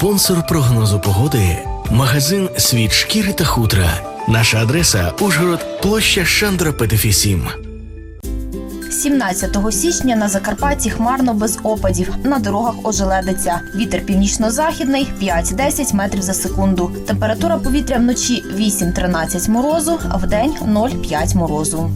Спонсор прогнозу погоди магазин Світ шкіри та хутра. Наша адреса Ужгород, площа Шандра Петефі 7. 17 січня на Закарпатті хмарно без опадів. На дорогах ожеледиться. Вітер північно-західний 5-10 метрів за секунду. Температура повітря вночі 8-13 морозу, а вдень 0,5 морозу.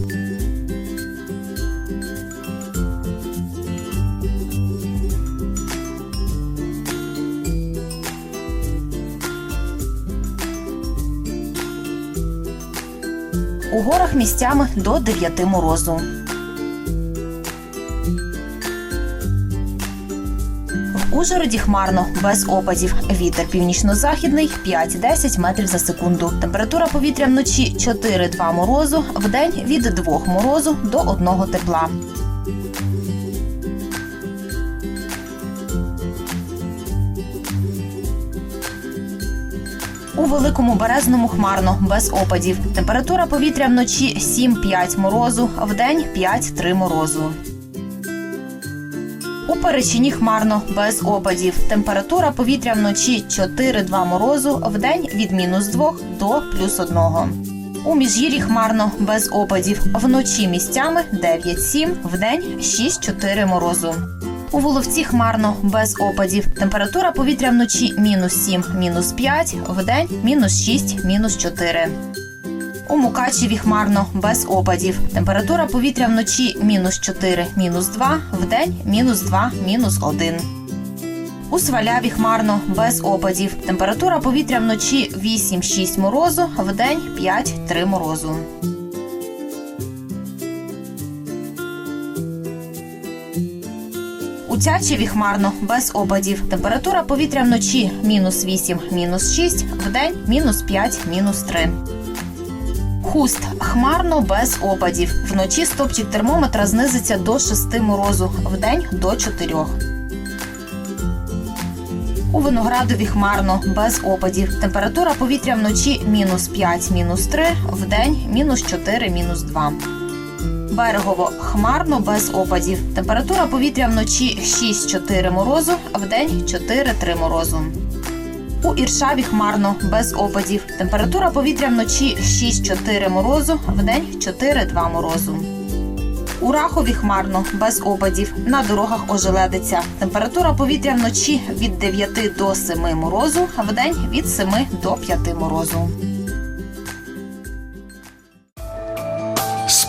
У горах місцями до 9 морозу. В Ужгороді хмарно, без опадів. Вітер північно-західний 5-10 метрів за секунду. Температура повітря вночі 4-2 морозу, вдень від 2 морозу до 1 тепла. У великому березному хмарно, без опадів. Температура повітря вночі 7-5 морозу, вдень 5-3 морозу. У Перечині хмарно, без опадів. Температура повітря вночі 4-2 морозу, вдень від мінус 2 до плюс 1. У Міжгір'ї хмарно, без опадів. Вночі місцями 9-7, вдень 6-4 морозу. У Воловці хмарно, без опадів. Температура повітря вночі мінус 7, мінус 5, вдень мінус 6, мінус 4. У Мукачеві хмарно, без опадів. Температура повітря вночі мінус 4, мінус 2, вдень мінус 2, мінус 1. У Сваляві хмарно, без опадів. Температура повітря вночі 8-6 морозу, вдень 5-3 морозу. У Тячеві хмарно, без опадів. Температура повітря вночі мінус 8, мінус 6, вдень мінус 5, мінус 3. Хуст хмарно без опадів. Вночі стопчик термометра знизиться до 6 морозу, вдень до 4. У виноградові хмарно без опадів. Температура повітря вночі мінус 5, мінус 3, вдень мінус 4, мінус 2. Берегово хмарно без опадів. Температура повітря вночі 6-4 морозу, вдень 4-3 морозу. У Іршаві хмарно, без опадів. Температура повітря вночі 6-4 морозу, вдень 4-2 морозу. У Рахові хмарно, без опадів. На дорогах ожеледиться. Температура повітря вночі від 9 до 7 морозу, а вдень від 7 до 5 морозу.